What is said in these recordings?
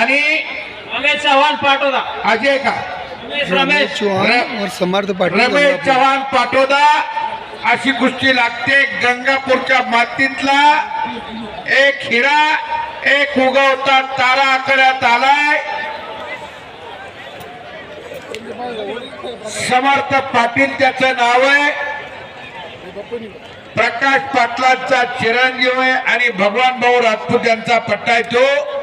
आणि रमेश चव्हाण पाठवता अजय का? रमेश रमेश. और समर्थ पाटील रमेश गंगापूर. चव्हाण पाटोदा अशी कुस्ती लागते गंगापूरच्या मातीतला. एक हिरा एक उगवता तारा आकड्यात आलाय. समर्थ पाटील त्याचं नाव आहे. प्रकाश पाटलांचा चिरंजीव आहे आणि भगवान भाऊ राजपूत यांचा पट्टा आहे तो.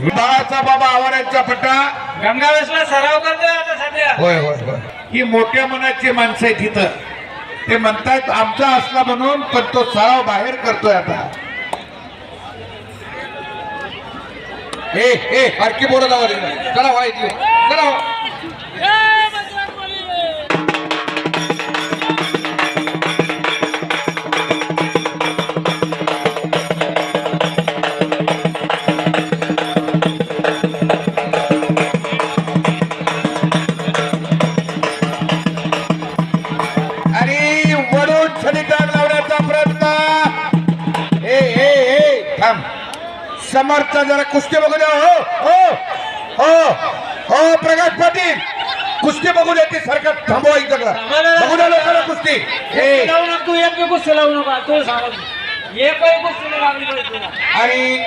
बाळाचा बाबा आवारांचा पट्टा गंगावेशला सराव करतोय आता सध्या. होय होय होय. ही मोठ्या मनाची माणसं आहेत तिथं ते म्हणतात आमचा असला म्हणून पण तो सराव बाहेर करतोय आता. हे हे हरकी बोलत आवाज चला व्हायची चला समर्थ जरा कुस्ती बघू द्या. हो हो हो हो प्रकाश पाटील. कुस्ती बघू द्या ती सरकार. थांबवा इकडं बघू द्या लोकांना कुस्ती. लावू नको तू एक कुस्ती लावू नका. तू सांग एकही कुस्ती लागली. आणि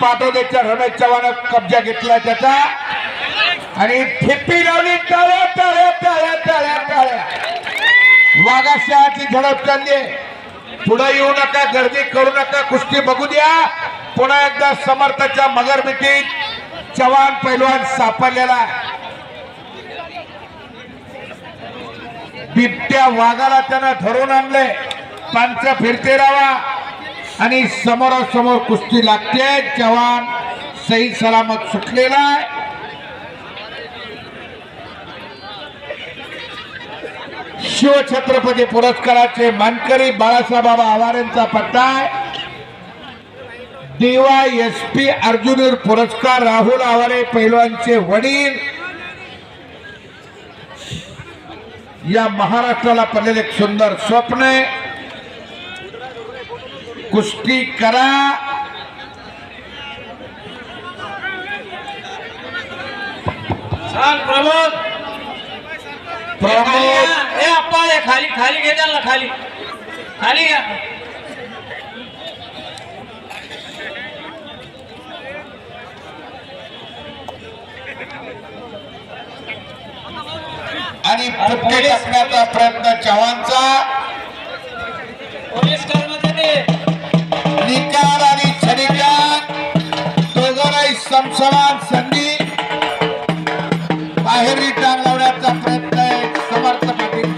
पाटोदेच्या रमेश चव्हाण कब्जा घेतला त्याचा. आणि ठिप्पी लावली. टाळ्या टाळ्या टाळ्या टाळ्या टाळ्या. वाघाशहाची झडप चालली पुढे येऊ नका गर्दी करू नका. कुस्ती बघू द्या. पुन्हा एकदा समर्थाच्या मगरमिठीत चव्हाण पैलवान सापडलेला बिबट्या वाघाला त्यानं ठरवून आणले. पांच फिरते राहा आणि समोरासमोर कुस्ती लागते. जवान सही सलामत सुटलेला आहे. शिवछत्रपती पुरस्काराचे मानकरी बाळासाहेब बाबा आवार पट्टा आहे. देवा एस पी अर्जुन पुरस्कार राहुल आवारे पैलवानचे वडील. या महाराष्ट्राला पडलेले एक सुंदर स्वप्न आहे. कुस्ती करा. प्रमोद. प्रमोद. खाली खाली घे खाली. खाली आणि फटके टाकण्याचा प्रयत्न चव्हाणचा. पोलीस कर्मचारी. निकाल आणि छडिकाल दोघांनाही समसमान संधी. बाहेरी टांग लावण्याचा प्रयत्न आहे. समर्थ पाटीलचा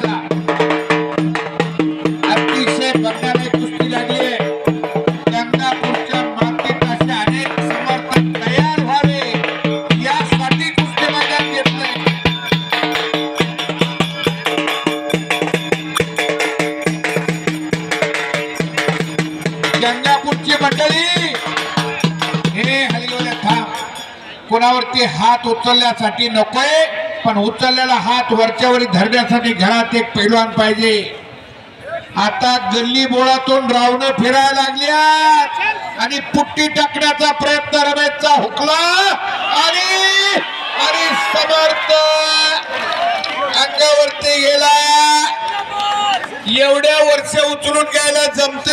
आमची मंडळी. हे हलगवल्या थांब कोणावरती हात उचलण्यासाठी नकोय पण उचललेला हात वरच्यावर धरण्यासाठी घरात एक पैलवान पाहिजे. आता गल्ली बोळातून रावणं फिरायला लागल्या आणि पुट्टी टाकण्याचा प्रयत्न रमेशचा हुकला आणि आणि समर्थ अंगावरती गेला. एवढ्या वर्ष उचलून घ्यायला जमत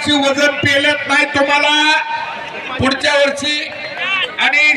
वर्षी वजन पेलत नाही तुम्हाला. पुढच्या वर्षी आणि